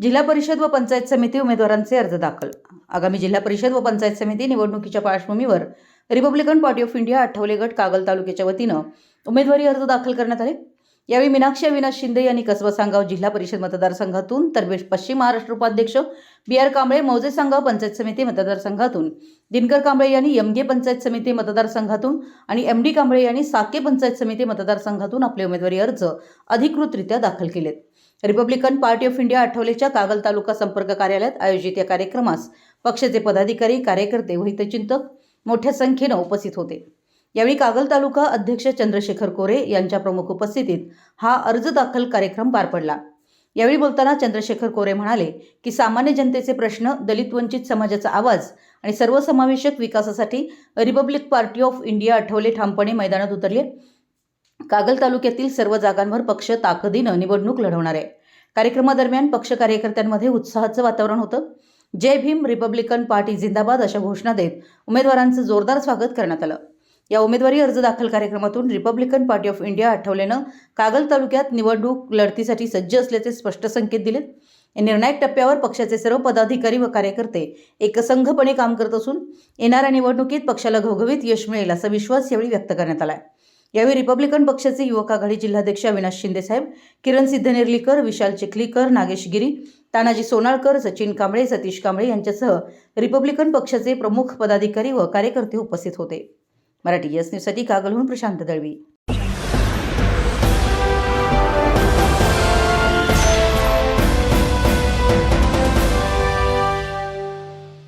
जिल्हा परिषद व पंचायत समिती उमेदवारांचे अर्ज दाखल. आगामी जिल्हा परिषद व पंचायत समिती निवडणुकीच्या पार्श्वभूमीवर Republican Party of India Athawale गट कागल तालुक्याच्या वतीनं उमेदवारी अर्ज दाखल करण्यात आले. यावेळी मीनाक्षी अविनाश शिंदे यांनी कसबा सांगाव जिल्हा परिषद मतदारसंघातून तर पश्चिम महाराष्ट्र उपाध्यक्ष बी आर कांबळे मौजे सांगाव पंचायत समिती मतदारसंघातून दिनकर कांबळे यांनी एमगे पंचायत समिती मतदारसंघातून आणि एम डी कांबळे यांनी साके पंचायत समिती मतदारसंघातून आपले उमेदवारी अर्ज अधिकृतरित्या दाखल केलेत. रिपब्लिकन पार्टी ऑफ इंडिया आठवलेच्या कागल तालुका संपर्क कार्यालयात आयोजित या कार्यक्रमास पक्षाचे पदाधिकारी कार्यकर्ते व हितचिंतक मोठ्या संख्येनं उपस्थित होते. यावेळी कागल तालुका अध्यक्ष चंद्रशेखर कोरे यांच्या प्रमुख उपस्थितीत हा अर्ज दाखल कार्यक्रम पार पडला. यावेळी बोलताना चंद्रशेखर कोरे म्हणाले की सामान्य जनतेचे प्रश्न दलित वंचित समाजाचा आवाज आणि सर्वसमावेशक विकासासाठी Republic Party of India Athawale ठामपणे मैदानात उतरले. कागल तालुक्यातील सर्व जागांवर पक्ष ताकदीनं निवडणूक लढवणार आहे. कार्यक्रमादरम्यान पक्ष कार्यकर्त्यांमध्ये उत्साहाचं वातावरण होतं. जय भीम रिपब्लिकन पार्टी जिंदाबाद अशा घोषणा देत उमेदवारांचं जोरदार स्वागत करण्यात आलं. या उमेदवारी अर्ज दाखल कार्यक्रमातून रिपब्लिकन पार्टी ऑफ इंडिया आठवलेनं कागल तालुक्यात निवडणूक लढतीसाठी सज्ज असल्याचे स्पष्ट संकेत दिलेत. या निर्णायक टप्प्यावर पक्षाचे सर्व पदाधिकारी व कार्यकर्ते एकसंघपणे काम करत असून येणाऱ्या निवडणुकीत पक्षाला घवघवीत यश मिळेल असा विश्वास यावेळी व्यक्त करण्यात आला यावेळी रिपब्लिकन पक्षाचे युवक आघाडी जिल्हाध्यक्ष अविनाश शिंदेसाहेब किरण सिद्धनेर्लीकर विशाल चिखलीकर नागेश गिरी तानाजी सोनाळकर सचिन कांबळे सतीश कांबळे यांच्यासह रिपब्लिकन पक्षाचे प्रमुख पदाधिकारी व कार्यकर्ते उपस्थित होते. मराठी एस न्यूजसाठी कागलहून प्रशांत दळवी.